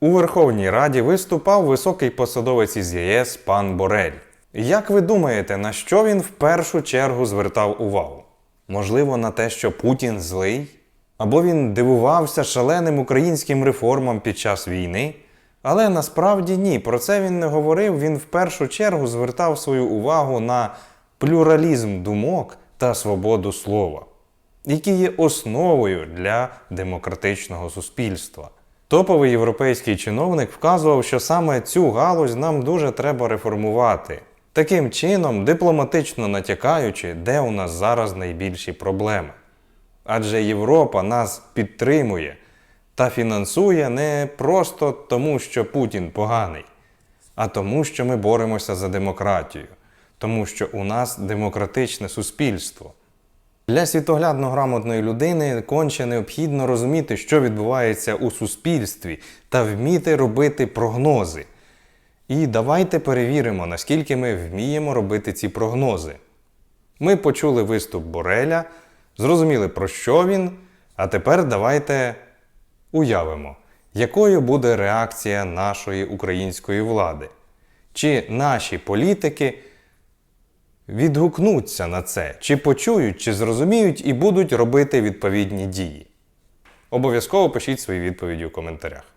У Верховній Раді виступав високий посадовець із ЄС пан Борель. Як ви думаєте, на що він в першу чергу звертав увагу? Можливо, на те, що Путін злий? Або він дивувався шаленим українським реформам під час війни? Але насправді ні, про це він не говорив. Він в першу чергу звертав свою увагу на плюралізм думок та свободу слова, які є основою для демократичного суспільства. Топовий європейський чиновник вказував, що саме цю галузь нам дуже треба реформувати. Таким чином, дипломатично натякаючи, де у нас зараз найбільші проблеми. Адже Європа нас підтримує та фінансує не просто тому, що Путін поганий, а тому, що ми боремося за демократію, тому що у нас демократичне суспільство. Для світоглядно грамотної людини конче необхідно розуміти, що відбувається у суспільстві, та вміти робити прогнози. І давайте перевіримо, наскільки ми вміємо робити ці прогнози. Ми почули виступ Бореля, зрозуміли, про що він, а тепер давайте уявимо, якою буде реакція нашої української влади. Чи наші політики відгукнуться на це, чи почують, чи зрозуміють і будуть робити відповідні дії. Обов'язково пишіть свої відповіді у коментарях.